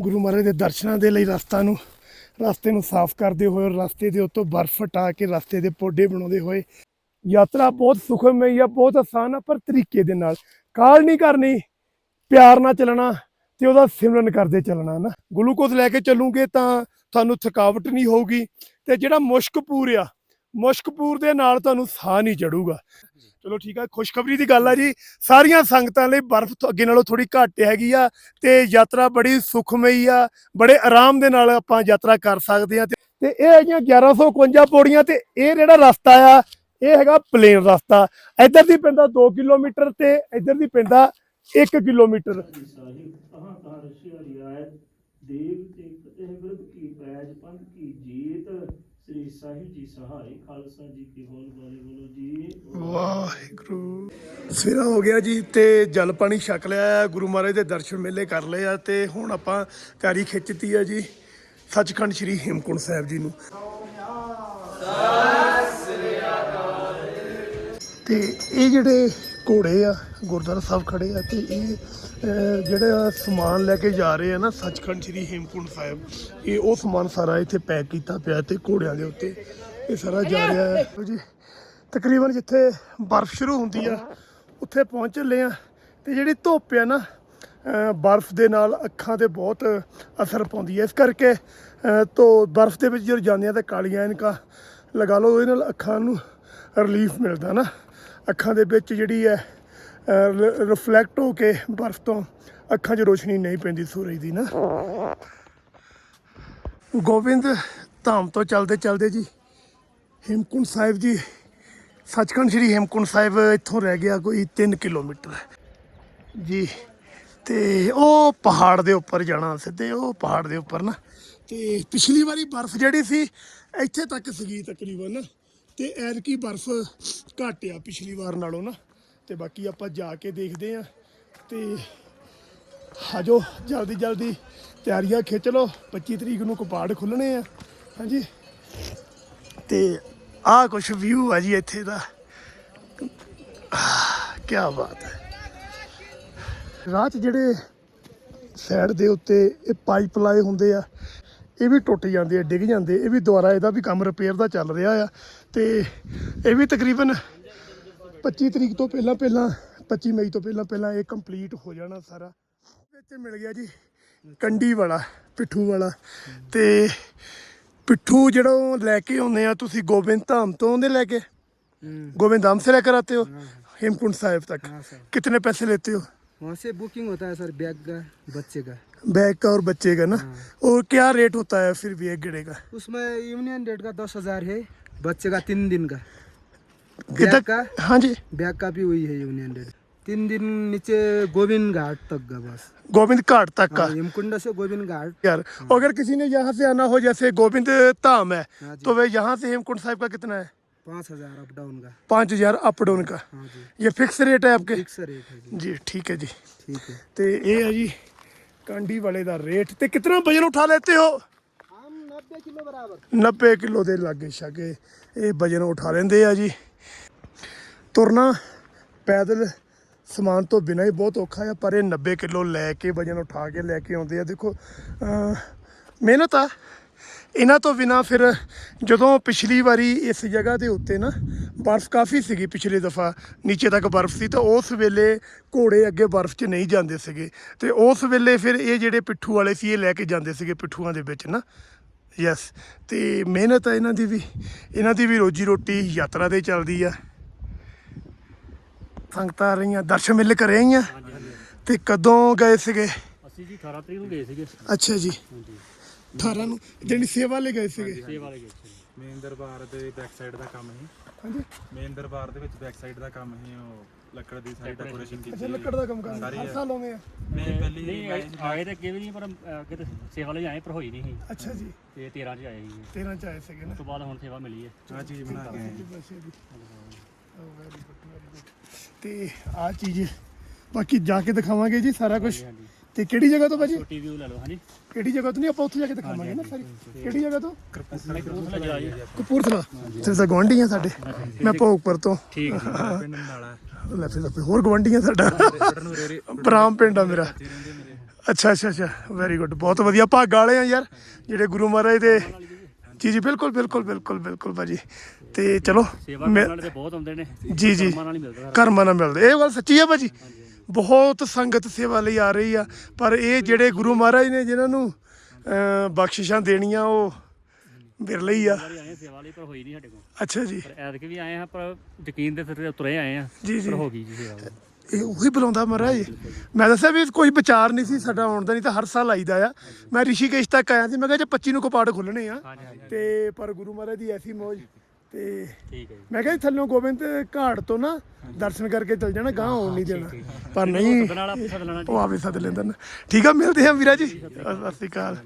ਗੁਰੂ ਮਹਾਰਾਜ ਦੇ ਦਰਸ਼ਨਾਂ ਦੇ ਲਈ ਰਸਤਾ ਨੂੰ, ਰਸਤੇ ਨੂੰ ਸਾਫ਼ ਕਰਦੇ ਹੋਏ ਰਸਤੇ ਦੇ ਉੱਤੋਂ ਬਰਫ਼ ਹਟਾ ਕੇ ਰਸਤੇ ਦੇ ਪੋਡੇ ਬਣਾਉਂਦੇ ਹੋਏ ਯਾਤਰਾ ਬਹੁਤ ਸੁਖਮਈ ਆ, ਬਹੁਤ ਆਸਾਨ ਆ, ਪਰ ਤਰੀਕੇ ਦੇ ਨਾਲ। ਕਾਲ ਨਹੀਂ ਕਰਨੀ, ਪਿਆਰ ਨਾਲ ਚੱਲਣਾ ਤੇ ਉਹਦਾ ਸਿਮਰਨ ਕਰਦੇ ਚੱਲਣਾ ਨਾ। ਗਲੂਕੋਜ਼ ਲੈ ਕੇ ਚੱਲੂਗੇ ਤਾਂ ਤੁਹਾਨੂੰ ਥਕਾਵਟ ਨਹੀਂ ਹੋਊਗੀ ਤੇ ਜਿਹੜਾ ਮੁਸ਼ਕਪੂਰ ਆ, ਮੁਸ਼ਕਪੂਰ ਦੇ ਨਾਲ ਤੁਹਾਨੂੰ ਸਾਹ ਨਹੀਂ ਚੜੂਗਾ। ਚਲੋ ਠੀਕ ਆ, ਖੁਸ਼ਖਬਰੀ ਦੀ ਗੱਲ ਆ ਜੀ। ਸਾਰੀਆਂ ਸੰਗਤਾਂ ਲਈ ਬਰਫ਼ ਤੋਂ ਅੱਗੇ ਨਾਲੋਂ ਥੋੜੀ ਘੱਟ ਹੈਗੀ ਆ ਤੇ ਯਾਤਰਾ ਬੜੀ ਸੁਖਮਈ ਆ, ਬੜੇ ਆਰਾਮ ਦੇ ਨਾਲ ਆਪਾਂ ਯਾਤਰਾ ਕਰ ਸਕਦੇ ਆ ਤੇ ਇਹ ਹੈਗੀਆਂ 1151 ਪੌੜੀਆਂ ਤੇ ਇਹ ਜਿਹੜਾ ਰਸਤਾ ਆ, ਇਹ ਹੈਗਾ ਪਲੇਨ ਰਸਤਾ। ਇੱਧਰ ਦੀ ਪੈਂਦਾ 2 ਕਿਲੋਮੀਟਰ ਤੇ ਇੱਧਰ ਦੀ ਪੈਂਦਾ 1 ਕਿਲੋਮੀਟਰ। ਦੇਵ ਤੇ ਫਤਿਹ ਗੁਰਬ ਕੀ ਪੈਜ ਪੰਥ ਕੀ ਜੀਤ? ਸ੍ਰੀ ਸਾਹਿਬ ਜੀ ਸਹਾਈ ਖਾਲਸਾ ਜੀ ਕੀ ਹੋਲ ਵਾਲੇ ਬੋਲੋ ਜੀ। ਵਾਹਿਗੁਰੂ। ਸਵੇਰਾ ਹੋ ਗਿਆ ਜੀ ਤੇ ਜਲ ਪਾਣੀ ਛਕ ਲਿਆ ਗੁਰੂ ਮਹਾਰਾਜ ਦੇ ਦਰਸ਼ਨ ਮੇਲੇ ਕਰ ਲਏ ਆ ਤੇ ਹੁਣ ਆਪਾਂ ਤਿਆਰੀ ਖਿੱਚਤੀ ਆ ਜੀ ਸੱਚਖੰਡ ਸ੍ਰੀ ਹੇਮਕੁੰਟ ਸਾਹਿਬ ਜੀ ਨੂੰ। ਤੇ ਇਹ ਜਿਹੜੇ ਘੋੜੇ ਆ ਗੁਰਦੁਆਰਾ ਸਾਹਿਬ ਖੜੇ ਆ ਤੇ ਇਹ ਜਿਹੜਾ ਸਮਾਨ ਲੈ ਕੇ ਜਾ ਰਹੇ ਆ ਨਾ ਸੱਚਖੰਡ ਸ੍ਰੀ ਹੇਮਕੁੰਟ ਸਾਹਿਬ ਇਹ ਉਹ ਸਮਾਨ ਸਾਰਾ ਇੱਥੇ ਪੈਕ ਕੀਤਾ ਪਿਆ ਤੇ ਘੋੜਿਆਂ ਦੇ ਉੱਤੇ ਇਹ ਸਾਰਾ ਜਾ ਰਿਹਾ ਹੈ। ਜੀ ਤਕਰੀਬਨ ਜਿੱਥੇ ਬਰਫ਼ ਸ਼ੁਰੂ ਹੁੰਦੀ ਆ ਉੱਥੇ ਪਹੁੰਚ ਚੱਲੇ ਆ ਤੇ ਜਿਹੜੀ ਧੁੱਪ ਆ ਨਾ ਬਰਫ਼ ਦੇ ਨਾਲ ਅੱਖਾਂ ਤੇ ਬਹੁਤ ਅਸਰ ਪਾਉਂਦੀ ਹੈ ਇਸ ਕਰਕੇ ਅਹ, ਤੋਂ ਬਰਫ਼ ਦੇ ਵਿੱਚ ਜਦੋਂ ਜਾਂਦੇ ਆ ਤਾਂ ਕਾਲੀਆਂ ਐਨਕਾਂ ਲਗਾ ਲਓ ਉਹਦੇ ਨਾਲ ਅੱਖਾਂ ਨੂੰ ਰਿਲੀਫ ਮਿਲਦਾ ਨਾ। ਅੱਖਾਂ ਦੇ ਵਿੱਚ ਜਿਹੜੀ ਹੈ ਰਿਫਲੈਕਟ ਹੋ ਕੇ ਬਰਫ਼ ਤੋਂ ਅੱਖਾਂ 'ਚ ਰੋਸ਼ਨੀ ਨਹੀਂ ਪੈਂਦੀ ਸੂਰਜ ਦੀ ਨਾ। ਗੋਬਿੰਦ ਧਾਮ ਤੋਂ ਚਲਦੇ ਚਲਦੇ ਜੀ, ਹੇਮਕੁੰਟ ਸਾਹਿਬ ਜੀ, ਸੱਚਖੰਡ ਸ੍ਰੀ ਹੇਮਕੁੰਟ ਸਾਹਿਬ ਇੱਥੋਂ ਰਹਿ ਗਿਆ ਕੋਈ 3 ਕਿਲੋਮੀਟਰ। ਜੀ, ਤੇ ਉਹ ਪਹਾੜ ਦੇ ਉੱਪਰ ਜਾਣਾ, ਸਿੱਧੇ ਉਹ ਪਹਾੜ ਦੇ ਉੱਪਰ ਨਾ। ਤੇ ਪਿਛਲੀ ਵਾਰੀ ਬਰਫ਼ ਜਿਹੜੀ ਸੀ, ਇੱਥੇ ਤੱਕ ਸੀਗੀ ਤਕਰੀਬਨ। ਤੇ ਐਰਕੀ ਬਰਫ਼ ਘੱਟ ਆ ਪਿਛਲੀ ਵਾਰ ਨਾਲੋਂ ਨਾ, ਤੇ ਬਾਕੀ ਆਪਾਂ ਜਾ ਕੇ ਦੇਖਦੇ ਆ ਤੇ ਆਜੋ, ਜਲਦੀ ਜਲਦੀ ਤਿਆਰੀਆਂ ਖਿੱਚ ਲਓ। 25 ਤਰੀਕ ਨੂੰ ਕਪਾੜ ਖੁੱਲਣੇ ਆ, ਹਾਂਜੀ। ਤੇ ਆਹ ਕੁਛ ਵਿਊ ਆ ਜੀ ਇੱਥੇ ਦਾ। ਕੀ ਬਾਤ ਹੈ। ਰਾਹ 'ਚ ਜਿਹੜੇ ਸਾਈਡ ਦੇ ਉੱਤੇ ਇਹ ਪਾਈਪ ਲਾਏ ਹੁੰਦੇ ਆ, ਇਹ ਵੀ ਟੁੱਟ ਜਾਂਦੇ ਆ, ਡਿੱਗ ਜਾਂਦੇ ਇਹ ਵੀ ਦੁਬਾਰਾ ਇਹਦਾ ਵੀ ਕੰਮ ਰਿਪੇਅਰ ਦਾ ਚੱਲ ਰਿਹਾ ਆ। ਤੇ ਇਹ ਵੀ ਤਕਰੀਬਨ 25 ਤਰੀਕ ਤੋਂ ਪਹਿਲਾਂ ਪਹਿਲਾਂ 25 ਮਈ ਤੋਂ ਪਹਿਲਾਂ ਪਹਿਲਾਂ ਇਹ ਕੰਪਲੀਟ ਹੋ ਜਾਣਾ ਸਾਰਾ ਵਿੱਚ ਮਿਲ ਗਿਆ ਜੀ ਕੰਡੀ ਵਾਲਾ ਪਿੱਠੂ ਵਾਲਾ ਤੇ ਪਿੱਠੂ ਜਿਹੜਾ ਉਹ ਲੈ ਕੇ ਆਉਂਦੇ ਆ ਤੁਸੀਂ ਗੋਬਿੰਦ ਧਾਮ ਤੋਂ ਆਉਂਦੇ ਲੈ ਕੇ गोविंद धाम से लेकर आते हो हेमकुंड साहिब तक हाँ सर कितने पैसे लेते हो वहाँ से बुकिंग होता है सर बैग का बच्चे का बैग का और बच्चे का ना और क्या रेट होता है फिर भी एक गेड़े का उसमें यूनियन रेट का दस हजार है बच्चे का तीन दिन का। बैग का हाँ जी। बैग का भी वही है यूनियन रेट तीन दिन नीचे गोविंद घाट तक का बस। गोविंद घाट तक का? हाँ, हिमकुंड से गोविंद घाट। यार अगर किसी ने यहाँ से आना हो जैसे गोविंद धाम है हाँ तो वह यहाँ से हेमकुंड साहब का कितना है? पाँच हज़ार अप डाउन का। पाँच हज़ार अप डाउन का। हाँ ये फिक्स रेट है आपके? फिक्स रेट है जी। ठीक है जी। ठीक है। तो ये है जी कंडी वाले का रेट तो कितना वज़न उठा लेते हो? 90 ਕਿਲੋ ਬਰਾਬਰ? 90 ਕਿਲੋ ਦੇ ਲਾਗੇ ਛਾਗੇ ਇਹ ਵਜਨ ਉਠਾ ਲੈਂਦੇ ਆ ਜੀ। ਤੁਰਨਾ, ਪੈਦਲ ਸਮਾਨ ਤੋਂ ਬਿਨਾਂ ਹੀ ਬਹੁਤ ਔਖਾ ਆ, ਪਰ ਇਹ 90 ਕਿਲੋ ਲੈ ਕੇ ਵਜਨ ਉਠਾ ਕੇ ਲੈ ਕੇ ਆਉਂਦੇ ਆ। ਦੇਖੋ ਮਿਹਨਤ ਆ। ਇਹਨਾਂ ਤੋਂ ਬਿਨਾਂ ਫਿਰ ਜਦੋਂ ਪਿਛਲੀ ਵਾਰੀ ਇਸ ਜਗ੍ਹਾ ਦੇ ਉੱਤੇ ਨਾ ਬਰਫ਼ ਕਾਫੀ ਸੀਗੀ ਪਿਛਲੇ ਦਫਾ, ਨੀਚੇ ਤੱਕ ਬਰਫ਼ ਸੀ, ਤਾਂ ਉਸ ਵੇਲੇ ਘੋੜੇ ਅੱਗੇ ਬਰਫ਼ 'ਚ ਨਹੀਂ ਜਾਂਦੇ ਸੀਗੇ। ਤੇ ਉਸ ਵੇਲੇ ਫਿਰ ਇਹ ਜਿਹੜੇ ਪਿੱਠੂ ਵਾਲੇ ਸੀ, ਇਹ ਲੈ ਕੇ ਜਾਂਦੇ ਸੀਗੇ ਪਿੱਠੂਆਂ ਦੇ ਵਿੱਚ ਨਾ। ਯੈਸ ਤੇ ਮਿਹਨਤ ਹੈ ਇਹਨਾਂ ਦੀ ਵੀ। ਇਹਨਾਂ ਦੀ ਵੀ ਰੋਜੀ ਰੋਟੀ ਯਾਤਰਾ ਤੇ ਚੱਲਦੀ ਆ। ਸੰਗਤਾਂ ਆ ਰਹੀਆਂ ਦਰਸ਼ਨ ਮੇਲੇ ਕਰ ਆਈਆਂ। ਤੇ ਕਦੋਂ ਗਏ ਸੀਗੇ? ਅਸੀਂ ਜੀ 18 ਤਰੀਕ ਨੂੰ ਗਏ ਸੀਗੇ। ਅੱਛਾ ਜੀ। 18 ਨੂੰ ਜਿਹੜੀ ਸੇਵਾ ਲਈ ਗਏ ਸੀਗੇ? ਸੇਵਾ ਵਾਲੇ ਗਏ ਸੀ। ਮੇਨ ਦਰਬਾਰ ਦੇ ਬੈਕ ਸਾਈਡ ਦਾ ਕੰਮ ਹੈ ਹਾਂਜੀ। ਮੇਨ ਦਰਬਾਰ ਦੇ ਵਿੱਚ ਬੈਕ ਸਾਈਡ ਦਾ ਕੰਮ ਹੈ ਉਹ। ਲੱਕੜ ਦੀ ਸਾਰੀ ਡੈਕੋਰੇਸ਼ਨ ਕੀਤੀ ਅੱਛਾ ਲੱਕੜ ਦਾ ਕੰਮ ਕਰਦੇ ਸਾਰੀ ਹਰ ਸਾਲ ਆਉਂਦੇ ਆ। ਮੈਂ ਪਹਿਲੀ ਨਹੀਂ ਆਏ ਆਏ ਤਾਂ ਅੱਗੇ ਵੀ ਨਹੀਂ ਪਰ ਅਹ, ਅੱਗੇ ਤਾਂ ਸੇਵਾ ਲਈ ਆਏ ਪਰ ਹੋਈ ਨਹੀਂ ਸੀ। ਅੱਛਾ ਜੀ। ਤੇ 13 ਚ ਆਏ ਸੀ। ਉਸ 13 ਚ ਆਏ ਸੀਗੇ ਨਾ। ਤੋਂ ਬਾਅਦ ਹੁਣ ਸੇਵਾ ਮਿਲੀ ਹੈ। ਆ ਚੀਜ਼ ਬਣਾ ਕੇ ਆਏ. ਤੇ ਆ ਬਾਕੀ ਜਾ ਕੇ ਦਿਖਾਵਾਂਗੇ ਜੀ ਸਾਰਾ ਕੁਝ ਹਾਂਜੀ। ਤੇ ਕਿਹੜੀ ਜਗ੍ਹਾ ਤੋਂ ਭਾਜੀ? ਛੋਟੀ ਵਿਊ ਲੈ ਲਓ ਹਾਂਜੀ। ਕਿਹੜੀ ਜਗ੍ਹਾ ਤੋਂ ਨਹੀਂ? ਆਪਾਂ ਉੱਥੇ ਜਾ ਕੇ ਦਿਖਾਵਾਂਗੇ ਨਾ ਸਾਰੀ। ਕਿਹੜੀ ਜਗ੍ਹਾ ਤੋਂ? ਕਪੂਰਥਲਾ ਜਾ ਜੀ ਕਪੂਰਥਲਾ। ਗਵਾਂਢੀ ਆ ਸਾਡੇ। ਮੈਂ ਭੋਗਪੁਰ ਤੋਂ। ਠੀਕ ਪਿੰਡ ਨਾਲਾ ਲੈ ਫਿਰ ਹੋਰ ਗਵਾਂਢੀ ਆ ਸਾਡਾ। ਬਰਾਮ ਪਿੰਡ ਆ ਮੇਰਾ। ਅੱਛਾ ਅੱਛਾ ਅੱਛਾ। ਵੈਰੀ ਗੁੱਡ ਬਹੁਤ ਵਧੀਆ। ਭਾਗ ਵਾਲੇ ਆ ਯਾਰ ਜਿਹੜੇ ਗੁਰੂ ਮਹਾਰਾਜ ਦੇ ਜੀ ਜੀ ਬਿਲਕੁਲ ਬਿਲਕੁਲ ਬਿਲਕੁਲ ਬਿਲਕੁਲ ਭਾਜੀ। ਤੇ ਚਲੋ ਸੇਵਾ ਕਰਨ ਵਾਲੇ ਤੇ ਬਹੁਤ ਆਉਂਦੇ ਨੇ। ਜੀ ਜੀ। ਕਰਮਾਂ ਨਾਲ ਮਿਲਦਾ ਸਾਰਾ। ਕਰਮਾਂ ਨਾਲ ਮਿਲਦੇ। ਇਹ ਗੱਲ ਸੱਚੀ ਹੈ ਭਾਜੀ। ਬਹੁਤ ਸੰਗਤ ਸੇਵਾ ਲਈ ਆ ਰਹੀ ਆ ਪਰ ਇਹ ਜਿਹੜੇ ਗੁਰੂ ਮਹਾਰਾਜ ਨੇ ਜਿਨ੍ਹਾਂ ਨੂੰ ਬਖਸ਼ਿਸ਼ਾਂ ਦੇਣੀਆਂ ਉਹ ਬਿਰਲੇ ਹੀ ਆ। ਵਾਰੀ ਆਏ ਆ ਸੇਵਾ ਲਈ ਪਰ ਹੋਈ ਨਹੀਂ ਸਾਡੇ ਕੋਲ। ਅੱਛਾ ਜੀ। ਪਰ ਐਤਕ ਵੀ ਆਏ ਆ ਪਰ ਯਕੀਨ ਦੇ ਸਿਰ ਤੇ ਤੁਰੇ ਆਏ ਆ ਜੀ, ਜੀ। ਪਰ ਹੋ ਗਈ ਜੀ ਸੇਵਾ ਇਹ ਉਹੀ ਬੁਲਾਉਂਦਾ ਮਹਾਰਾਜ। ਮੈਂ ਦੱਸਿਆ ਵੀ ਕੋਈ ਵਿਚਾਰ ਨਹੀਂ ਸੀ ਸਾਡਾ ਆਉਣ ਦਾ ਨਹੀਂ ਤਾਂ ਹਰ ਸਾਲ ਆਈਦਾ ਆ। ਮੈਂ ਰਿਸ਼ੀਕੇਸ਼ ਤੱਕ ਆਇਆ ਸੀ ਮੈਂ ਕਿਹਾ ਜੇ 25 ਨੂੰ ਕਪਾੜ ਖੁੱਲਣੇ ਆ। ਤੇ ਪਰ ਗੁਰੂ ਮਹਾਰਾਜ ਦੀ ਐਸੀ ਮੌਜ ਤੇ ਠੀਕ ਹੈ ਮੈਂ ਕਿਹਾ ਜੀ ਥੱਲੋਂ ਗੋਬਿੰਦ ਘਾਟ ਤੋਂ ਨਾ ਦਰਸ਼ਨ ਕਰਕੇ ਚੱਲ ਜਾਣਾ ਗਾਂ ਆਉਣ ਨਹੀਂ ਦੇਣਾ। ਪਰ ਨਹੀਂ ਉਹ ਆਵੇ ਸੱਦ ਲੈਂਦਾ ਨਾ। ਠੀਕ ਆ ਮਿਲਦੇ ਆ ਵੀਰਾ ਜੀ। ਸਤਿ ਸ਼੍ਰੀ ਅਕਾਲ।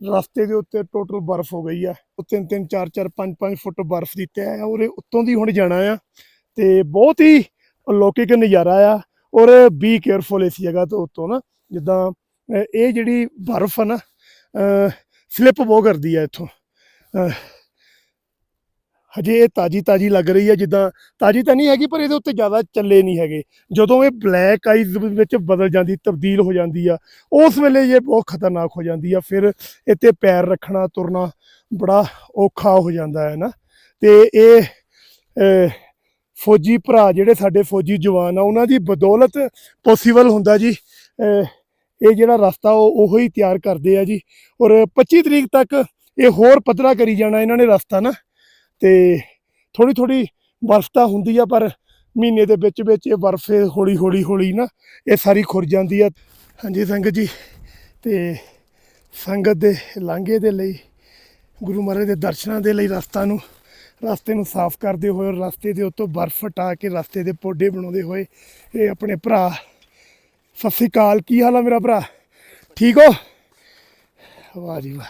ਰਸਤੇ ਦੇ ਉੱਤੇ ਟੋਟਲ ਬਰਫ਼ ਹੋ ਗਈ ਆ। ਉਹ ਤਿੰਨ ਤਿੰਨ ਚਾਰ ਚਾਰ ਪੰਜ ਪੰਜ ਫੁੱਟ ਬਰਫ਼ ਦੀ ਤੈਅ ਆ। ਉਹਦੇ ਉੱਤੋਂ ਦੀ ਹੁਣ ਜਾਣਾ ਆ। ਤੇ ਬਹੁਤ ਹੀ ਅਲੌਕਿਕ ਨਜ਼ਾਰਾ ਆ। ਔਰ ਬੀ ਕੇਅਰਫੁਲ ਇਸ ਜਗ੍ਹਾ ਤੋਂ ਉੱਤੋਂ ਨਾ ਜਿੱਦਾਂ ਇਹ ਜਿਹੜੀ ਬਰਫ਼ ਆ ਨਾ ਸਲਿੱਪ ਬਹੁਤ ਕਰਦੀ ਆ ਇੱਥੋਂ। ਹਜੇ ਇਹ ਤਾਜੀ ਤਾਜੀ ਲੱਗ ਰਹੀ ਹੈ, ਜਿੱਦਾਂ ਤਾਜੀ ਤਾਂ ਨਹੀਂ ਹੈਗੀ, ਪਰ ਇਹਦੇ ਉੱਤੇ ਜ਼ਿਆਦਾ ਚੱਲੇ ਨਹੀਂ ਹੈਗੇ। ਜਦੋਂ ਇਹ ਬਲੈਕ ਆਈਜ਼ ਵਿੱਚ ਬਦਲ ਜਾਂਦੀ, ਤਬਦੀਲ ਹੋ ਜਾਂਦੀ ਆ, ਉਸ ਵੇਲੇ ਇਹ ਬਹੁਤ ਖਤਰਨਾਕ ਹੋ ਜਾਂਦੀ ਆ। ਫਿਰ ਇੱਥੇ ਪੈਰ ਰੱਖਣਾ, ਤੁਰਨਾ ਬੜਾ ਔਖਾ ਹੋ ਜਾਂਦਾ ਹੈ ਨਾ। ਤੇ ਇਹ ਫੌਜੀ ਭਰਾ ਜਿਹੜੇ ਸਾਡੇ ਫੌਜੀ ਜਵਾਨ ਆ, ਉਹਨਾਂ ਦੀ ਬਦੌਲਤ ਪੋਸੀਬਲ ਹੁੰਦਾ ਜੀ। ਇਹ ਜਿਹੜਾ ਰਸਤਾ ਉਹ ਉਹੋ ਹੀ ਤਿਆਰ ਕਰਦੇ ਆ ਜੀ। ਔਰ 25 ਤਰੀਕ ਤੱਕ ਇਹ ਹੋਰ ਪੱਧਰਾ ਕਰੀ ਜਾਣਾ ਇਹਨਾਂ ਨੇ ਰਸਤਾ ਨਾ। ਤੇ ਥੋੜੀ ਥੋੜੀ ਬਰਫ਼ ਤਾਂ ਹੁੰਦੀ ਆ, ਪਰ ਮਹੀਨੇ ਦੇ ਵਿੱਚ ਵਿੱਚ ਇਹ ਬਰਫ਼ ਹੌਲੀ ਹੌਲੀ ਹੌਲੀ ਨਾ ਇਹ ਸਾਰੀ ਖੁਰ ਜਾਂਦੀ ਆ। ਹਾਂਜੀ ਸੰਗਤ ਜੀ, ਤੇ ਸੰਗਤ ਦੇ ਲਾਂਘੇ ਦੇ ਲਈ, ਗੁਰੂ ਮਹਾਰਾਜ ਦੇ ਦਰਸ਼ਨਾਂ ਦੇ ਲਈ ਰਸਤਾ ਨੂੰ, ਰਸਤੇ ਨੂੰ ਸਾਫ਼ ਕਰਦੇ ਹੋਏ ਔਰ ਰਸਤੇ ਦੇ ਉੱਤੋਂ ਬਰਫ਼ ਹਟਾ ਕੇ ਰਸਤੇ ਦੇ ਪੋਡੇ ਬਣਾਉਂਦੇ ਹੋਏ ਇਹ ਆਪਣੇ ਭਰਾ, ਸਤਿ ਸ਼੍ਰੀ ਅਕਾਲ, ਕੀ ਹਾਲ ਆ ਮੇਰਾ ਭਰਾ? ਠੀਕ ਹੋ? ਵਾਹ ਜੀ ਵਾਹ।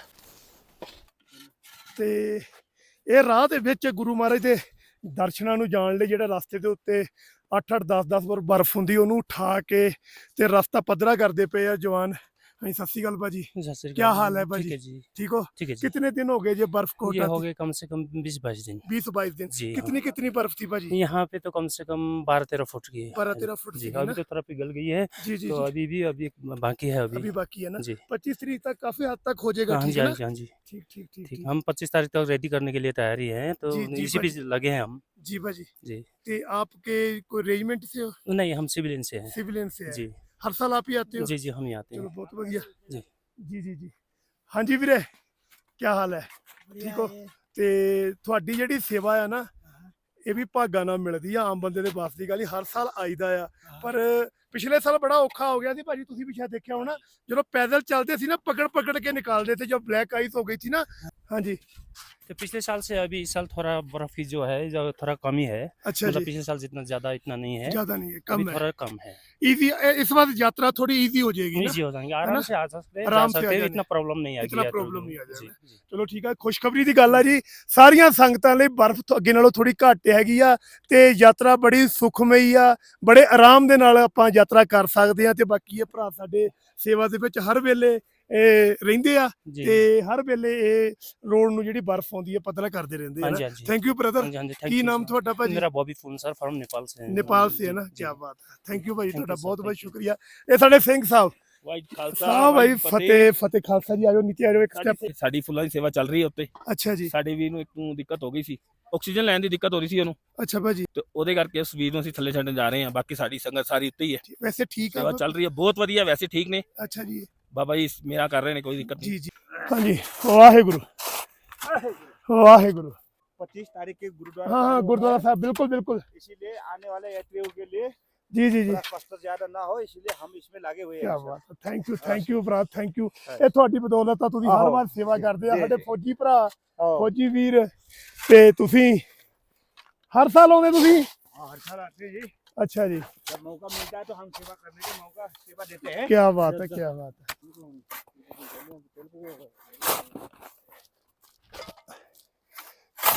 ਤੇ ਇਹ ਰਾਹ ਦੇ ਵਿੱਚ ਗੁਰੂ ਮਹਾਰਾਜ ਦੇ ਦਰਸ਼ਨਾਂ ਨੂੰ ਜਾਣ ਲਈ ਜਿਹੜਾ ਰਸਤੇ ਦੇ ਉੱਤੇ 8-8 10-10 ਵਾਰ ਬਰਫ਼ ਹੁੰਦੀ, ਉਹਨੂੰ ਉਠਾ ਕੇ ਤੇ ਰਸਤਾ ਪੱਧਰਾ ਕਰਦੇ ਪਏ ਆ ਜਵਾਨ। ਹਾਂਜੀ ਸਤਿ ਸ਼੍ਰੀ ਅਕਾਲ ਭਾਜੀ सत श्री क्या अकाल हाल है जी। भाजी? ठीक है जी ठीक हो ठीक है जी कितने दिन हो गए ये बर्फ को ये हो हटाते गए कम से कम बीस बाईस दिन 20 22 दिन जी, कितनी कितनी बर्फ थी भाजी यहाँ पे तो कम से कम बारह तेरह फुट की है 12 13 फुट जी थी अभी ना तो थोड़ा पिघल गई है जी जी तो जी अभी भी अभी बाकी है अभी अभी बाकी है ना जी 25 तारीख तक काफी हद तक हो जाएगा हाँ ठीक जी है हाँ ना जी हाँ जी ठीक ठीक ठीक ठीक ठीक हम पच्चीस तारीख तक रेडी करने के लिए तैयारी है तो जी, जी, इसी पे लगे हैं हम जी भाजी जी ते आपके कोई रेजिमेंट से हो नहीं हम सिविलियन से हैं सिविलियन से है जी हर साल आप ही आते हो जी जी हम ही आते ਚਲੋ हैं ਬਹੁਤ ਵਧੀਆ ਜੀ। ਜੀ ਜੀ ਜੀ ਹਾਂਜੀ ਵੀਰੇ ਕੀ ਹਾਲ ਹੈ ਠੀਕ ਹੋ ਤੇ ਤੁਹਾਡੀ ਜਿਹੜੀ ਸੇਵਾ ਆ ਨਾ ਇਹ ਵੀ ਭਾਗਾਂ ਨਾਲ ਮਿਲਦੀ ਆ ਆਮ ਬੰਦੇ ਦੇ ਵਾਸ ਦੀ ਗੱਲ ਨਹੀਂ ਹਰ ਸਾਲ ਆਈਦਾ ਆ ਪਰ ਪਿਛਲੇ ਸਾਲ ਬੜਾ ਔਖਾ ਹੋ ਗਿਆ ਸੀ ਭਾਜੀ ਤੁਸੀਂ ਵੀ ਸ਼ਾਇਦ ਦੇਖਿਆ ਹੋਣਾ ਜਦੋਂ ਪੈਦਲ ਚੱਲਦੇ ਸੀ ਨਾ ਪਕੜ ਪਕੜ ਕੇ ਨਿਕਾਲਦੇ थे जब ब्लैक आइस हो गई थी ना ਹਾਂਜੀ तो पिछले साल से अभी इस साल थोड़ा बर्फ की जो है जो थोड़ा कमी है ਅੱਛਾ मतलब ਜੀ पिछले साल जितना ज्यादा इतना नहीं है ज्यादा नहीं है अभी कम है थोड़ा कम है इजी इस बार यात्रा थोड़ी इजी हो जाएगी ना इजी हो जाएंगे ना? आराम से आ सकते हैं आराम जा से आ सकते हैं जाएंगे। इतना प्रॉब्लम नहीं आएगी इतना या तो- problem नहीं आ जी, जाएगा। जी। ਚਲੋ ਠੀਕ ਆ ਖੁਸ਼ਖਬਰੀ ਦੀ ਗੱਲ ਆ ਜੀ ਸਾਰੀਆਂ ਸੰਗਤਾਂ ਲਈ ਬਰਫ਼ ਤੋਂ ਅੱਗੇ ਨਾਲੋਂ ਥੋੜੀ ਘੱਟ ਹੈਗੀ ਆ ਤੇ ਯਾਤਰਾ ਬੜੀ ਸੁਖਮਈ ਆ ਬੜੇ ਆਰਾਮ ਦੇ ਨਾਲ ਆਪਾਂ ਯਾਤਰਾ ਕਰ ਸਕਦੇ ਆ ਤੇ ਬਾਕੀ ਇਹ ਭਰਾ ਸਾਡੇ ਸੇਵਾ ਦੇ ਵਿੱਚ ਹਰ ਵੇਲੇ ਇਹ ਰਹਿੰਦੇ ਆ ਤੇ ਹਰ ਵੇਲੇ ਇਹ ਰੋਡ ਨੂੰ ਜਿਹੜੀ ਬਰਫ਼ ਆਉਂਦੀ ਹੈ ਪਤਲਾ ਕਰਦੇ ਰਹਿੰਦੇ ਆ ਥੈਂਕ ਯੂ ਬ੍ਰਦਰ ਕੀ ਨਾਮ ਤੁਹਾਡਾ ਭਾਜੀ? ਮੇਰਾ ਬੋਬੀ ਫੂਨ ਸਰ ਫਰਮ ਨੇਪਾਲ ਸੇ ਨੇਪਾਲ ਸੇ ਹੈ ਨਾ? ਕੀ ਬਾਤ ਹੈ। ਥੈਂਕ ਯੂ ਭਾਜੀ ਤੁਹਾਡਾ ਬਹੁਤ ਬਹੁਤ ਸ਼ੁਕਰੀਆ। ਇਹ ਸਾਡੇ ਸਿੰਘ ਸਾਹਿਬ। ਵਾਹਿਗੁਰੂ ਖਾਲਸਾ ਖਾਲਸਾ ਜੀ ਆਜੋ ਨੀਚੇ ਆਜੋ ਇੱਕ ਸਟੈਪ ਸਾਡੀ ਫੁੱਲਾਂ ਦੀ ਸੇਵਾ ਚੱਲ ਰਹੀ ਹੈ ਉੱਤੇ। ਅੱਛਾ ਜੀ। ਸਾਡੇ ਵੀਰ ਨੂੰ ਇੱਕ ਨੂੰ ਦਿੱਕਤ ਹੋ ਗਈ ਸੀ। ਆਕਸੀਜਨ ਲੈਣ ਦੀ ਦਿੱਕਤ ਹੋ ਰਹੀ ਸੀ ਉਹਨੂੰ। ਅੱਛਾ ਭਾਜੀ। ਤੇ ਉਹਦੇ ਕਰਕੇ ਉਸ ਵੀਰ ਨੂੰ ਅਸੀਂ ਥੱਲੇ ਛੱਡਣ ਜਾ ਰਹੇ ਹਾਂ। ਬਾਕੀ ਸਾਡੀ ਸੰਗਤ ਸਾਰੀ ਉੱਤੇ ਹੀ ਹੈ। ਵੈਸੇ ਠੀਕ ਹੈ ਚੱਲ ਰਹੀ ਹੈ ਬਹੁਤ ਵਧੀਆ ਵੈਸੇ ਠੀਕ ਨੇ। ਅੱਛਾ ਜੀ। ਬਾਬਾ ਜੀ ਮੇਰਾ ਕਰ ਰਹੇ ਨੇ ਕੋਈ ਦਿੱਕਤ ਨਹੀਂ ਜੀ ਜੀ ਹਾਂਜੀ ਵਾਹਿਗੁਰੂ ਵਾਹਿਗੁਰੂ 25 तारीख के गुरुद्वारा हाँ हाँ चालू हो गुरुद्वारा रहा साहब बिल्कुल बिल्कुल है। इसीलिए आने वाले यात्रियों के लिए जी जी जी थोड़ा कष्ट ज्यादा ना हो इसलिए हम इसमें लगे हुए ਕੀ हैं ਬਾਤ ਹੈ ਥੈਂਕ ਯੂ ਥੈਂਕ ਯੂ ਭਰਾ ਥੈਂਕ ਯੂ ਇਹ ਤੁਹਾਡੀ ਬਦੌਲਤ ਆ ਤੁਸੀਂ ਹਰ ਆਹੋ। ਵਾਰ ਸੇਵਾ ਕਰਦੇ ਆ ਜੀ, ਸਾਡੇ ਜੀ। ਫੌਜੀ ਭਰਾ और ਫੌਜੀ ਵੀਰ ਤੇ ਤੁਸੀਂ ਹਰ ਸਾਲ ਆਉਂਦੇ ਤੁਸੀਂ हाँ, हर साल आते अच्छा जी। मौका मिलता है तो हम सेवा करने का मौका सेवा देते हैं। क्या बात है क्या बात है।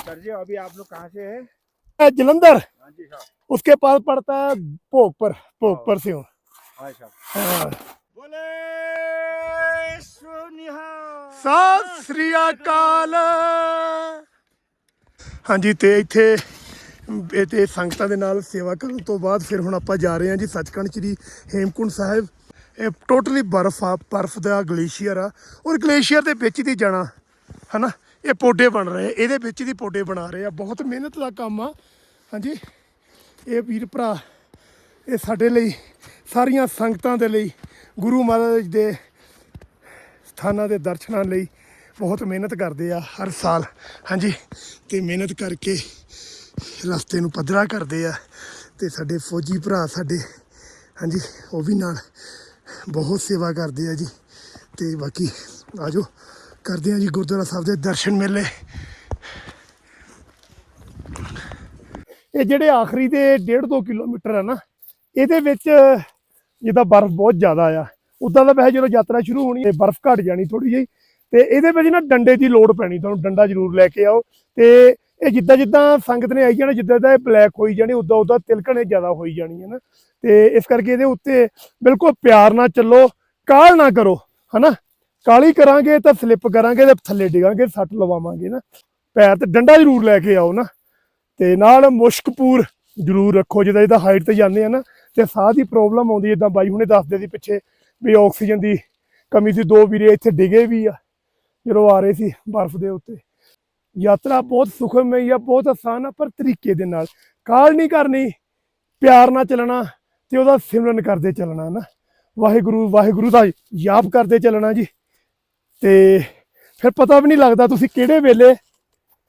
सर जी अभी आप लोग कहाँ से है? जलंधर। हाँ हाँ। उसके पास पड़ता है पोपर पोपर हाँ। से हूँ। बोले सत श्री अकाल। हाँ जी तो इतने ਤੇ ਸੰਗਤਾਂ ਦੇ ਨਾਲ ਸੇਵਾ ਕਰਨ ਤੋਂ ਬਾਅਦ ਫਿਰ ਹੁਣ ਆਪਾਂ ਜਾ ਰਹੇ ਹਾਂ ਜੀ ਸੱਚਖੰਡ ਸ੍ਰੀ ਹੇਮਕੁੰਟ ਸਾਹਿਬ। ਇਹ ਟੋਟਲੀ ਬਰਫ਼ ਆ, ਬਰਫ਼ ਦਾ ਗਲੇਸ਼ੀਅਰ ਆ ਔਰ ਗਲੇਸ਼ੀਅਰ ਦੇ ਵਿੱਚ ਦੀ ਜਾਣਾ, ਹਨਾ? ਇਹ ਪੌਡੇ ਬਣ ਰਹੇ, ਇਹਦੇ ਵਿੱਚ ਦੀ ਪੌਡੇ ਬਣਾ ਰਹੇ ਆ। ਬਹੁਤ ਮਿਹਨਤ ਦਾ ਕੰਮ ਆ, ਹਾਂਜੀ? ਇਹ ਵੀਰ ਭਰਾ, ਇਹ ਸਾਡੇ ਲਈ ਸਾਰੀਆਂ ਸੰਗਤਾਂ ਦੇ ਲਈ, ਗੁਰੂ ਮਹਾਰਾਜ ਦੇ ਸਥਾਨਾਂ ਦੇ ਦਰਸ਼ਨਾਂ ਲਈ ਬਹੁਤ ਮਿਹਨਤ ਕਰਦੇ ਆ ਹਰ ਸਾਲ, ਹਾਂਜੀ? ਤੇ ਮਿਹਨਤ ਕਰਕੇ ਰਸਤੇ ਨੂੰ ਪੱਧਰਾ ਕਰਦੇ ਆ ਤੇ ਸਾਡੇ ਫੌਜੀ ਭਰਾ ਸਾਡੇ, ਹਾਂਜੀ, ਉਹ ਵੀ ਨਾਲ ਬਹੁਤ ਸੇਵਾ ਕਰਦੇ ਆ ਜੀ। ਤੇ ਬਾਕੀ ਆਜੋ, ਕਰਦੇ ਆ ਜੀ ਗੁਰਦੁਆਰਾ ਸਾਹਿਬ ਦੇ ਦਰਸ਼ਨ ਮੇਲੇ। ਇਹ ਜਿਹੜੇ ਆਖਰੀ ਦੇ 1.5 2 ਕਿਲੋਮੀਟਰ ਆ ਨਾ, ਇਹਦੇ ਵਿੱਚ ਜਿੱਦਾਂ ਬਰਫ਼ ਬਹੁਤ ਜ਼ਿਆਦਾ ਆ। ਉਦਾਂ ਦਾ ਵੈਸੇ ਜਦੋਂ ਯਾਤਰਾ ਸ਼ੁਰੂ ਹੋਣੀ ਹੈ ਬਰਫ਼ ਘਟ ਜਾਣੀ ਥੋੜੀ ਜਿਹੀ, ਤੇ ਇਹਦੇ ਵਿੱਚ ਨਾ ਡੰਡੇ ਦੀ ਲੋੜ ਪੈਣੀ, ਤੁਹਾਨੂੰ ਡੰਡਾ ਜ਼ਰੂਰ ਲੈ ਕੇ ਆਓ। ਤੇ ਇਹ ਜਿੱਦਾਂ ਜਿੱਦਾਂ ਸੰਗਤ ਨੇ ਆਈ ਜਾਣਾ, ਜਿੱਦਾਂ ਦਾ ਇਹ ਬਲੈਕ ਹੋਈ ਜਾਣੀ, ਉਦਾਂ ਉਦਾਂ ਤਿਲਕਣੇ ਜ਼ਿਆਦਾ ਹੋਈ ਜਾਣੀ ਹੈ ਨਾ। ਤੇ ਇਸ ਕਰਕੇ ਇਹਦੇ ਉੱਤੇ ਬਿਲਕੁਲ ਪਿਆਰ ਨਾਲ ਚੱਲੋ, ਕਾਲ ਨਾ ਕਰੋ, ਹਨਾ? ਕਾਲੀ ਕਰਾਂਗੇ ਤਾਂ ਸਲਿੱਪ ਕਰਾਂਗੇ ਤੇ ਥੱਲੇ ਡਿਗਾਂਗੇ, ਸੱਟ ਲਵਾਵਾਂਗੇ ਨਾ। ਪੈਰ ਤੇ ਡੰਡਾ ਜ਼ਰੂਰ ਲੈ ਕੇ ਆਓ ਨਾ। ਤੇ ਨਾਲ ਮੁਸ਼ਕਪੂਰ ਜ਼ਰੂਰ ਰੱਖੋ, ਜਿੱਦਾਂ ਜਿੱਦਾਂ ਹਾਈਟ ਤੇ ਜਾਂਦੇ ਆ ਨਾ, ਤੇ ਸਾਹ ਦੀ ਪ੍ਰੋਬਲਮ ਆਉਂਦੀ ਜਿੱਦਾਂ ਬਾਈ ਹੁਣੇ ਦੱਸਦੇ ਸੀ ਪਿੱਛੇ ਵੀ ਆਕਸੀਜਨ ਦੀ ਕਮੀ ਸੀ, ਦੋ ਵੀਰੇ ਇੱਥੇ ਡਿਗੇ ਵੀ ਆ, ਜਦੋਂ ਆ ਰਹੇ ਸੀ ਬਰਫ਼ ਦੇ ਉੱਤੇ। ਯਾਤਰਾ ਬਹੁਤ ਸੁਖਮਈ ਆ, ਬਹੁਤ ਆਸਾਨ ਆ, ਪਰ ਤਰੀਕੇ ਦੇ ਨਾਲ। ਕਾਲ ਨਹੀਂ ਕਰਨੀ, ਪਿਆਰ ਨਾਲ ਚੱਲਣਾ ਤੇ ਉਹਦਾ ਸਿਮਰਨ ਕਰਦੇ ਚੱਲਣਾ ਨਾ ਵਾਹਿਗੁਰੂ ਵਾਹਿਗੁਰੂ ਦਾ ਜਾਪ ਕਰਦੇ ਚੱਲਣਾ ਜੀ। ਤੇ ਫਿਰ ਪਤਾ ਵੀ ਨਹੀਂ ਲੱਗਦਾ ਤੁਸੀਂ ਕਿਹੜੇ ਵੇਲੇ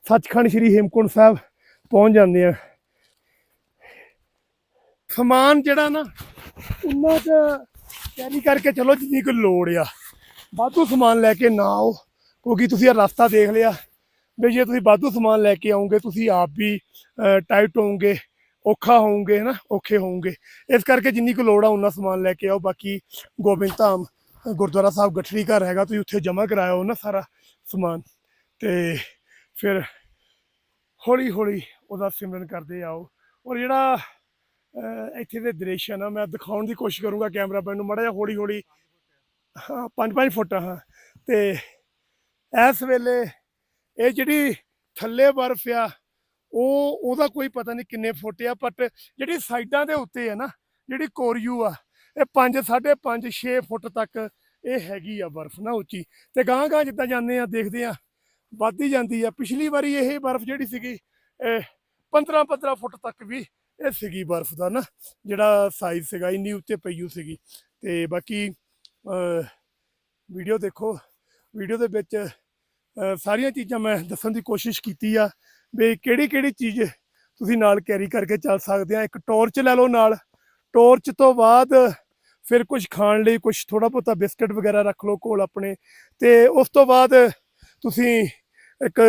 ਸੱਚਖੰਡ ਸ੍ਰੀ ਹੇਮਕੁੰਟ ਸਾਹਿਬ ਪਹੁੰਚ ਜਾਂਦੇ ਆ। ਸਮਾਨ ਜਿਹੜਾ ਨਾ, ਉਹਨਾਂ ਚ ਕੈਰੀ ਕਰਕੇ ਚਲੋ ਜਿੰਨੀ ਕੋਈ ਲੋੜ ਆ। ਵਾਧੂ ਸਮਾਨ ਲੈ ਕੇ ਨਾ ਆਓ, ਕਿਉਂਕਿ ਤੁਸੀਂ ਇਹ ਰਸਤਾ ਦੇਖ ਲਿਆ। ਵੀ ਜੇ ਤੁਸੀਂ ਵਾਧੂ ਸਮਾਨ ਲੈ ਕੇ ਆਉਂਗੇ, ਤੁਸੀਂ ਆਪ ਵੀ ਟਾਈਟ ਹੋਵੋਗੇ, ਔਖਾ ਹੋਵੋਗੇ ਨਾ ਔਖੇ ਹੋਵੋਗੇ। ਇਸ ਕਰਕੇ ਜਿੰਨੀ ਕੁ ਲੋੜ ਆ ਉਨਾ ਸਮਾਨ ਲੈ ਕੇ ਆਓ। ਬਾਕੀ ਗੋਬਿੰਦ ਧਾਮ, ਗੁਰਦੁਆਰਾ ਸਾਹਿਬ ਗਠੜੀ ਘਰ ਹੈਗਾ, ਤੁਸੀਂ ਉੱਥੇ ਜਮ੍ਹਾਂ ਕਰਾਇਓ ਨਾ ਸਾਰਾ ਸਮਾਨ। ਤੇ ਫਿਰ ਹੌਲੀ ਹੌਲੀ ਉਹਦਾ ਸਿਮਰਨ ਕਰਦੇ ਆਓ। ਔਰ ਜਿਹੜਾ ਇੱਥੇ ਦੇ ਦ੍ਰਿਸ਼ ਆ ਨਾ, ਮੈਂ ਦਿਖਾਉਣ ਦੀ ਕੋਸ਼ਿਸ਼ ਕਰੂੰਗਾ ਕੈਮਰਾ ਮੈਨ ਨੂੰ। ਮੜਾ ਜਿਹਾ ਹੌਲੀ ਹੌਲੀ ਹਾਂ 5-5 ਫੁੱਟ, ਹਾਂ। ਤੇ ਇਸ ਵੇਲੇ ਇਹ ਜਿਹੜੀ ਥੱਲੇ ਬਰਫ਼ ਆ, ਉਹ, ਉਹਦਾ ਕੋਈ ਪਤਾ ਨਹੀਂ ਕਿੰਨੇ ਫੁੱਟ ਆ ਬਟ ਜਿਹੜੀ ਸਾਈਡਾਂ ਦੇ ਉੱਤੇ ਆ ਨਾ, ਜਿਹੜੀ ਕੋਰੀਊ ਆ, ਇਹ 5 5.5 6 ਫੁੱਟ ਤੱਕ ਇਹ ਹੈਗੀ ਆ ਬਰਫ਼ ਨਾ ਉੱਚੀ। ਤੇ ਗਾਂ ਗਾਂ ਜਿੱਦਾਂ ਜਾਂਦੇ ਆ, ਦੇਖਦੇ ਆ ਵੱਧਦੀ ਜਾਂਦੀ ਆ। ਪਿਛਲੀ ਵਾਰੀ ਇਹ ਬਰਫ਼ ਜਿਹੜੀ ਸੀਗੀ 15 15 ਫੁੱਟ ਤੱਕ ਵੀ ਇਹ ਸੀਗੀ ਬਰਫ਼ ਦਾ ਨਾ, ਜਿਹੜਾ ਸਾਈਜ਼ ਸੀਗਾ, ਇੰਨੀ ਉੱਤੇ ਪਈੂ ਸੀਗੀ। ਤੇ ਬਾਕੀ ਵੀਡੀਓ ਦੇਖੋ ਵੀਡੀਓ ਦੇ ਵਿੱਚ ਸਾਰੀਆਂ ਚੀਜ਼ਾਂ ਮੈਂ ਦੱਸਣ ਦੀ ਕੋਸ਼ਿਸ਼ ਕੀਤੀ ਆ ਵੀ ਕਿਹੜੀ ਕਿਹੜੀ ਚੀਜ਼ ਤੁਸੀਂ ਨਾਲ ਕੈਰੀ ਕਰਕੇ ਚੱਲ ਸਕਦੇ ਆ। ਇੱਕ ਟੋਰਚ ਲੈ ਲਓ ਨਾਲ। ਟੋਰਚ ਤੋਂ ਬਾਅਦ ਫਿਰ ਕੁਝ ਖਾਣ ਲਈ ਕੁਝ ਥੋੜਾ ਬਹੁਤਾ ਬਿਸਕਟ ਵਗੈਰਾ ਰੱਖ ਲਓ ਕੋਲ ਆਪਣੇ। ਤੇ ਉਸ ਤੋਂ ਬਾਅਦ ਤੁਸੀਂ ਇੱਕ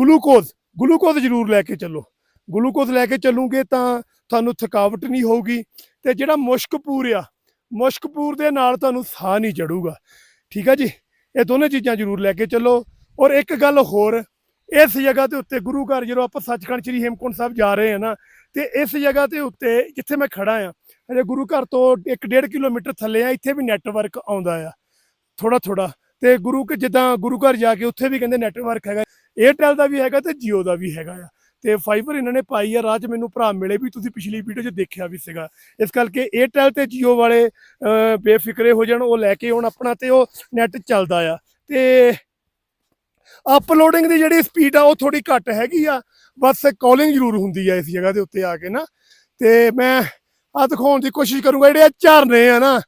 ਗਲੂਕੋਜ਼ ਗਲੂਕੋਜ਼ ਜ਼ਰੂਰ ਲੈ ਕੇ ਚੱਲੋ। ਗਲੂਕੋਜ਼ ਲੈ ਕੇ ਚੱਲੂਗੇ ਤਾਂ ਤੁਹਾਨੂੰ ਥਕਾਵਟ ਨਹੀਂ ਹੋਊਗੀ ਤੇ ਜਿਹੜਾ ਮੁਸ਼ਕਪੂਰ ਆ, ਮੁਸ਼ਕਪੂਰ ਦੇ ਨਾਲ ਤੁਹਾਨੂੰ ਸਾਹ ਨਹੀਂ ਚੜੂਗਾ। ਠੀਕ ਆ ਜੀ? ਇਹ ਦੋਨੇ ਚੀਜ਼ਾਂ ਜ਼ਰੂਰ ਲੈ ਕੇ ਚੱਲੋ। ਔਰ ਇੱਕ ਗੱਲ ਹੋਰ, ਇਸ ਜਗ੍ਹਾ ਦੇ ਉੱਤੇ ਗੁਰੂ ਘਰ ਜਦੋਂ ਆਪਾਂ ਸੱਚਖੰਡ ਸ੍ਰੀ ਹੇਮਕੁੰਟ ਸਾਹਿਬ ਜਾ ਰਹੇ ਹਾਂ ਨਾ, ਤੇ ਇਸ ਜਗ੍ਹਾ ਦੇ ਉੱਤੇ ਜਿੱਥੇ ਮੈਂ ਖੜਾ ਆ ਅਜੇ ਗੁਰੂ ਘਰ ਤੋਂ 1.5 ਕਿਲੋਮੀਟਰ ਥੱਲੇ ਆ, ਇੱਥੇ ਵੀ ਨੈਟਵਰਕ ਆਉਂਦਾ ਆ। ਥੋੜਾ ਥੋੜਾ ਤੇ ਗੁਰੂ ਕੇ ਜਿੱਦਾਂ ਗੁਰੂ ਘਰ ਜਾ ਕੇ ਉੱਥੇ ਵੀ ਕਹਿੰਦੇ ਨੈਟਵਰਕ ਹੈਗਾ। ਏਅਰਟੈਲ ਦਾ ਵੀ ਹੈਗਾ ਤੇ ਜੀਓ ਦਾ ਵੀ ਹੈਗਾ ਆ। ਤੇ ਫਾਈਬਰ ਇਹਨਾਂ ਨੇ ਪਾਈ ਆ, ਰਾਹ 'ਚ ਮੈਨੂੰ ਭਰਾ ਮਿਲੇ ਵੀ, ਤੁਸੀਂ ਪਿਛਲੀ ਵੀਡੀਓ 'ਚ ਦੇਖਿਆ ਵੀ ਸੀਗਾ। ਇਸ ਕਰਕੇ ਏਅਰਟੈਲ ਤੇ ਜੀਓ ਵਾਲੇ ਬੇਫਿਕਰੇ ਹੋ ਜਾਣ, ਉਹ ਲੈ ਕੇ ਹੁਣ ਆਪਣਾ ਤੇ ਉਹ ਨੈਟ ਚੱਲਦਾ ਆ। ਤੇ ਅਪਲੋਡਿੰਗ ਦੀ ਜਿਹੜੀ ਸਪੀਡ ਆ, ਉਹ ਥੋੜੀ ਘੱਟ ਹੈਗੀ ਆ, ਬਸ ਕਾਲਿੰਗ ਜ਼ਰੂਰ ਹੁੰਦੀ ਆ ਇਸ ਜਗ੍ਹਾ ਦੇ ਉੱਤੇ ਆ ਕੇ ਨਾ। ਤੇ ਮੈਂ ਆ ਦਿਖਾਉਣ ਦੀ ਕੋਸ਼ਿਸ਼ ਕਰੂੰਗਾ, ਜਿਹੜੇ ਆ ਝਰਨੇ ਆ ਨਾ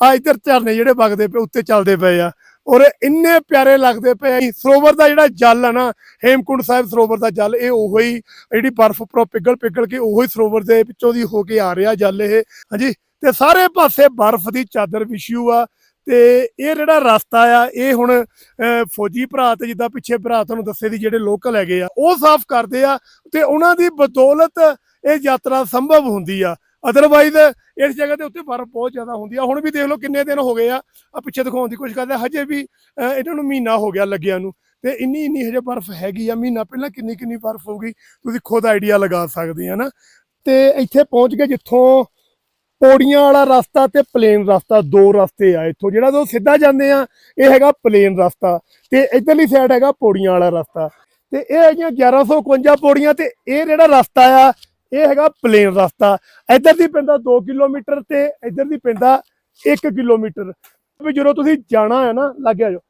ਆ ਇੱਧਰ ਝਰਨੇ ਜਿਹੜੇ ਵਗਦੇ ਪਏ, ਉੱਤੇ ਚੱਲਦੇ ਪਏ ਆ। ਔਰ ਇੰਨੇ ਪਿਆਰੇ ਲੱਗਦੇ ਪਏ ਸਰੋਵਰ ਦਾ ਜਿਹੜਾ ਜਲ ਆ ਨਾ ਹੇਮਕੁੰਡ ਸਾਹਿਬ ਸਰੋਵਰ ਦਾ ਜਲ ਇਹ ਉਹੋ ਹੀ ਜਿਹੜੀ ਬਰਫ਼ ਉੱਪਰੋਂ ਪਿਘਲ ਪਿਘਲ ਕੇ ਉਹੋ ਹੀ ਸਰੋਵਰ ਦੇ ਵਿੱਚੋਂ ਦੀ ਹੋ ਕੇ ਆ ਰਿਹਾ ਜਲ ਇਹ। ਹਾਂਜੀ ਤੇ ਸਾਰੇ ਪਾਸੇ ਬਰਫ਼ ਦੀ ਚਾਦਰ ਵਿਛੂ ਆ ਤੇ ਇਹ ਜਿਹੜਾ ਰਸਤਾ ਆ ਇਹ ਹੁਣ ਅਹ, ਫੌਜੀ ਭਰਾ ਤੇ ਜਿੱਦਾਂ ਪਿੱਛੇ ਭਰਾ ਤੁਹਾਨੂੰ ਦੱਸੇ ਦੀ ਜਿਹੜੇ ਲੋਕਲ ਹੈਗੇ ਆ ਉਹ ਸਾਫ਼ ਕਰਦੇ ਆ ਤੇ ਉਹਨਾਂ ਦੀ ਬਦੌਲਤ ਇਹ ਯਾਤਰਾ ਸੰਭਵ ਹੁੰਦੀ ਆ। ਅਦਰਵਾਈਜ਼ ਇਸ ਜਗ੍ਹਾ ਦੇ ਉੱਤੇ ਬਰਫ਼ ਬਹੁਤ ਜ਼ਿਆਦਾ ਹੁੰਦੀ ਆ। ਹੁਣ ਵੀ ਦੇਖ ਲਓ ਕਿੰਨੇ ਦਿਨ ਹੋ ਗਏ ਆ। ਆ ਪਿੱਛੇ ਦਿਖਾਉਣ ਦੀ ਕੋਸ਼ਿਸ਼ ਕਰਦੇ ਹਜੇ ਵੀ ਇਹਨਾਂ ਨੂੰ ਮਹੀਨਾ ਹੋ ਗਿਆ ਲੱਗਿਆ ਨੂੰ। ਤੇ ਇੰਨੀ ਇੰਨੀ ਹਜੇ ਬਰਫ਼ ਹੈਗੀ ਆ। ਮਹੀਨਾ ਪਹਿਲਾਂ ਕਿੰਨੀ ਕਿੰਨੀ ਬਰਫ਼ ਹੋਊਗੀ, ਤੁਸੀਂ ਖੁਦ ਆਈਡੀਆ ਲਗਾ ਸਕਦੇ ਆ ਨਾ। ਤੇ ਇੱਥੇ ਪਹੁੰਚ ਕੇ ਜਿੱਥੋਂ ਪੌੜੀਆਂ ਵਾਲਾ ਰਸਤਾ ਤੇ ਪਲੇਨ ਰਸਤਾ, ਦੋ ਰਸਤੇ ਆ ਇੱਥੋਂ। ਜਿਹੜਾ ਤੋਂ ਸਿੱਧਾ ਜਾਂਦੇ ਆ, ਇਹ ਹੈਗਾ ਪਲੇਨ ਰਸਤਾ। ਤੇ ਇਧਰਲੀ ਸਾਈਡ ਹੈਗਾ ਪੌੜੀਆਂ ਵਾਲਾ ਰਸਤਾ। ਤੇ ਇਹ ਹੈਗੀਆਂ 1151 ਪੌੜੀਆਂ ਤੇ ਇਹ ਜਿਹੜਾ ਰਸਤਾ ਆ ਇਹ ਹੈਗਾ ਪਲੇਨ ਰਸਤਾ। ਇੱਧਰ ਦੀ ਪੈਂਦਾ 2 ਕਿਲੋਮੀਟਰ ਤੇ ਇੱਧਰ ਦੀ ਪੈਂਦਾ 1 ਕਿਲੋਮੀਟਰ। ਵੀ ਜਦੋਂ ਤੁਸੀਂ ਜਾਣਾ ਹੈ ਨਾ ਲੱਗਿਆ ਜਾਓ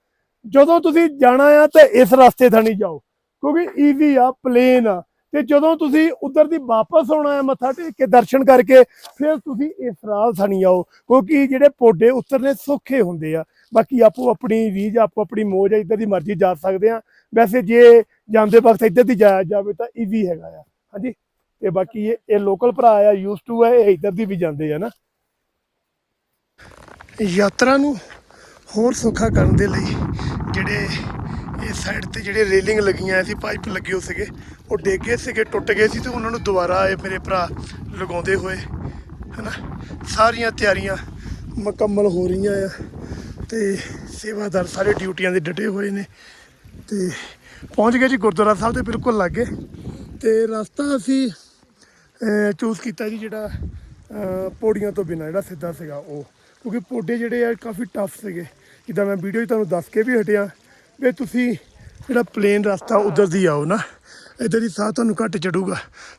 ਜਦੋਂ ਤੁਸੀਂ ਜਾਣਾ ਆ ਤਾਂ ਇਸ ਰਸਤੇ ਥਾਣੀ ਜਾਓ, ਕਿਉਂਕਿ ਈਜ਼ੀ ਆ ਪਲੇਨ ਆ। ਤੇ ਜਦੋਂ ਤੁਸੀਂ ਉਧਰ ਦੀ ਵਾਪਸ ਆਉਣਾ ਹੈ ਮੱਥਾ ਟੇਕ ਕੇ ਦਰਸ਼ਨ ਕਰਕੇ, ਫਿਰ ਤੁਸੀਂ ਇਸ ਰਾਹ ਥਾਣੀ ਆਓ, ਕਿਉਂਕਿ ਜਿਹੜੇ ਪੋਡੇ ਉਤਰਨੇ ਸੌਖੇ ਹੁੰਦੇ ਆ। ਬਾਕੀ ਆਪੋ ਆਪਣੀ ਰੀਝ, ਆਪੋ ਆਪਣੀ ਮੋਜ ਆ, ਇੱਧਰ ਦੀ ਮਰਜ਼ੀ ਜਾ ਸਕਦੇ ਆ। ਵੈਸੇ ਜੇ ਜਾਂਦੇ ਵਕਤ ਇੱਧਰ ਦੀ ਜਾਇਆ ਜਾਵੇ ਤਾਂ ਈਜ਼ੀ ਹੈਗਾ ਆ। ਹਾਂਜੀ? ਤੇ ਬਾਕੀ ਇਹ ਲੋਕਲ ਭਰਾ ਆ ਯੂਸ ਟੂ ਹੈ ਇਹ ਇੱਧਰ ਦੀ ਵੀ ਜਾਂਦੇ ਆ ਨਾ। ਯਾਤਰਾ ਨੂੰ ਹੋਰ ਸੌਖਾ ਕਰਨ ਦੇ ਲਈ ਜਿਹੜੇ ਇਹ ਸਾਈਡ ਤੇ ਜਿਹੜੇ ਰੇਲਿੰਗ ਲੱਗੀਆਂ ਸੀ ਪਾਈਪ ਲੱਗੇ ਹੋ ਸੀਗੇ, ਉਹ ਡੇਗੇ ਸੀਗੇ, ਟੁੱਟ ਗਏ ਸੀ ਤੇ ਉਹਨਾਂ ਨੂੰ ਦੁਬਾਰਾ ਇਹ ਮੇਰੇ ਭਰਾ ਲਗਾਉਂਦੇ ਹੋਏ, ਹਨਾ, ਸਾਰੀਆਂ ਤਿਆਰੀਆਂ ਮੁਕੰਮਲ ਹੋ ਰਹੀਆਂ ਆ ਤੇ ਸੇਵਾਦਾਰ ਸਾਰੇ ਡਿਊਟੀਆਂ ਦੇ ਡਟੇ ਹੋਏ ਨੇ ਤੇ ਪਹੁੰਚ ਗਏ ਜੀ ਗੁਰਦੁਆਰਾ ਸਾਹਿਬ ਦੇ ਬਿਲਕੁਲ ਲਾਗੇ ਤੇ ਰਸਤਾ ਅਸੀਂ ਚੂਜ਼ ਕੀਤਾ ਜੀ ਜਿਹੜਾ ਪੌੜੀਆਂ ਤੋਂ ਬਿਨਾਂ, ਜਿਹੜਾ ਸਿੱਧਾ ਸੀਗਾ ਉਹ। ਕਿਉਂਕਿ ਪੌਡੇ ਜਿਹੜੇ ਆ, ਕਾਫੀ ਟਫ ਸੀਗੇ। ਜਿੱਦਾਂ ਮੈਂ ਵੀਡੀਓ 'ਚ ਤੁਹਾਨੂੰ ਦੱਸ ਕੇ ਵੀ ਹਟਿਆ, ਵੀ ਤੁਸੀਂ ਜਿਹੜਾ ਪਲੇਨ ਰਸਤਾ ਉਧਰ ਦੀ ਆਓ ਨਾ, ਇੱਧਰ ਦੀ ਸਾਹ ਤੁਹਾਨੂੰ ਘੱਟ ਚੜੂਗਾ।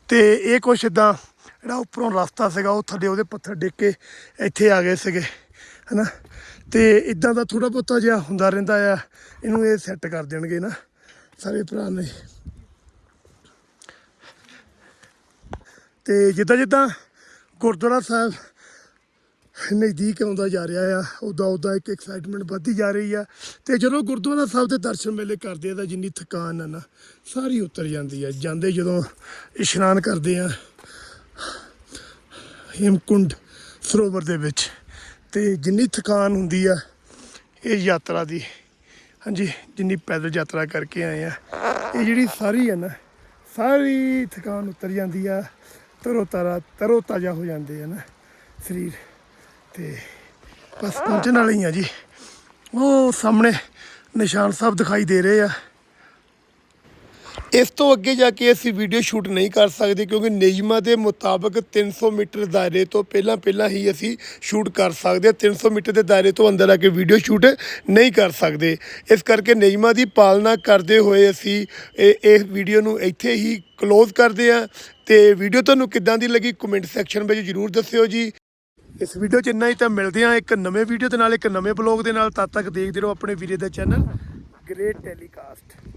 ਤੇ ਇਹ ਕੁਛ ਇਦਾਂ ਜਿਹੜਾ ਉੱਪਰੋਂ ਰਸਤਾ ਸੀਗਾ, ਉਹ ਥੱਲੇ ਉਹਦੇ ਪੱਥਰ ਡਿੱਗ ਕੇ ਇੱਥੇ ਆ ਗਏ ਸੀਗੇ, ਹਨਾ? ਤੇ ਇਦਾਂ ਦਾ ਥੋੜਾ ਬਹੁਤਾ ਜਿਹਾ ਹੁੰਦਾ ਰਹਿੰਦਾ ਆ, ਇਹਨੂੰ ਇਹ ਸੈੱਟ ਕਰ ਦੇਣਗੇ ਨਾ, ਸਾਰੇ ਭਰਾ ਨੇ। ਤੇ ਜਿੱਦਾਂ ਜਿੱਦਾਂ ਗੁਰਦੁਆਰਾ ਸਾਹਿਬ ਨਜ਼ਦੀਕ ਆਉਂਦਾ ਜਾ ਰਿਹਾ ਆ ਉਦਾਂ ਉਦਾਂ ਇੱਕ ਐਕਸਾਈਟਮੈਂਟ ਵੱਧਦੀ ਜਾ ਰਹੀ ਆ। ਤੇ ਜਦੋਂ ਗੁਰਦੁਆਰਾ ਸਾਹਿਬ ਦੇ ਦਰਸ਼ਨ ਮੇਲੇ ਕਰਦੇ ਆ ਤਾਂ ਜਿੰਨੀ ਥਕਾਨ ਆ ਨਾ, ਸਾਰੀ ਉਤਰ ਜਾਂਦੀ ਆ। ਜਾਂਦੇ ਜਦੋਂ ਇਸ਼ਨਾਨ ਕਰਦੇ ਆ, ਹੇਮਕੁੰਡ ਸਰੋਵਰ ਦੇ ਵਿੱਚ। ਤੇ ਜਿੰਨੀ ਥਕਾਨ ਹੁੰਦੀ ਆ, ਇਹ ਯਾਤਰਾ ਦੀ, ਹਾਂਜੀ, ਜਿੰਨੀ ਪੈਦਲ ਯਾਤਰਾ ਕਰਕੇ ਆਏ ਆ, ਇਹ ਜਿਹੜੀ ਸਾਰੀ ਆ ਨਾ, ਸਾਰੀ ਥਕਾਨ ਉਤਰ ਜਾਂਦੀ ਆ। ਤਰੋ ਤਾਰਾ ਤਰੋ ਤਾਜ਼ਾ ਹੋ ਜਾਂਦੇ ਆ ਨਾ ਸਰੀਰ। ਤੇ ਬਸ ਪਹੁੰਚਣ ਵਾਲੇ ਹੀ ਆ ਜੀ। ਉਹ ਸਾਹਮਣੇ ਨਿਸ਼ਾਨ ਸਾਹਿਬ ਦਿਖਾਈ ਦੇ ਰਹੇ ਆ। ਇਸ ਤੋਂ ਅੱਗੇ ਜਾ ਕੇ ਅਸੀਂ ਵੀਡੀਓ ਸ਼ੂਟ ਨਹੀਂ ਕਰ ਸਕਦੇ ਕਿਉਂਕਿ ਨਿਯਮਾਂ ਦੇ ਮੁਤਾਬਕ 300 ਮੀਟਰ ਦਾਇਰੇ ਤੋਂ ਪਹਿਲਾਂ ਪਹਿਲਾਂ ਹੀ ਅਸੀਂ ਸ਼ੂਟ ਕਰ ਸਕਦੇ ਹਾਂ 300 ਮੀਟਰ ਦੇ ਦਾਇਰੇ ਤੋਂ ਅੰਦਰ ਆ ਕੇ ਵੀਡੀਓ ਸ਼ੂਟ ਨਹੀਂ ਕਰ ਸਕਦੇ। ਇਸ ਕਰਕੇ ਨਿਯਮਾਂ ਦੀ ਪਾਲਣਾ ਕਰਦੇ ਹੋਏ ਅਸੀਂ ਇਹ ਇਹ ਵੀਡੀਓ ਨੂੰ ਇੱਥੇ ਹੀ ਕਲੋਜ਼ ਕਰਦੇ ਹਾਂ ਤੇ ਵੀਡੀਓ ਤੁਹਾਨੂੰ ਕਿੱਦਾਂ ਦੀ ਲੱਗੀ? ਕਮੈਂਟ ਸੈਕਸ਼ਨ ਵਿੱਚ ਜਰੂਰ ਦੱਸਿਓ ਜੀ। ਇਸ ਵੀਡੀਓ 'ਚ ਇੰਨਾ ਹੀ ਤਾਂ ਮਿਲਦੇ ਹਾਂ ਇੱਕ ਨਵੇਂ ਵੀਡੀਓ ਦੇ ਨਾਲ, ਇੱਕ ਨਵੇਂ ਬਲੌਗ ਦੇ ਨਾਲ। ਤਦ ਤੱਕ ਦੇਖਦੇ ਰਹੋ ਆਪਣੇ ਵੀਰੇ ਦਾ ਚੈਨਲ ਗ੍ਰੇਟ ਟੈਲੀਕਾਸਟ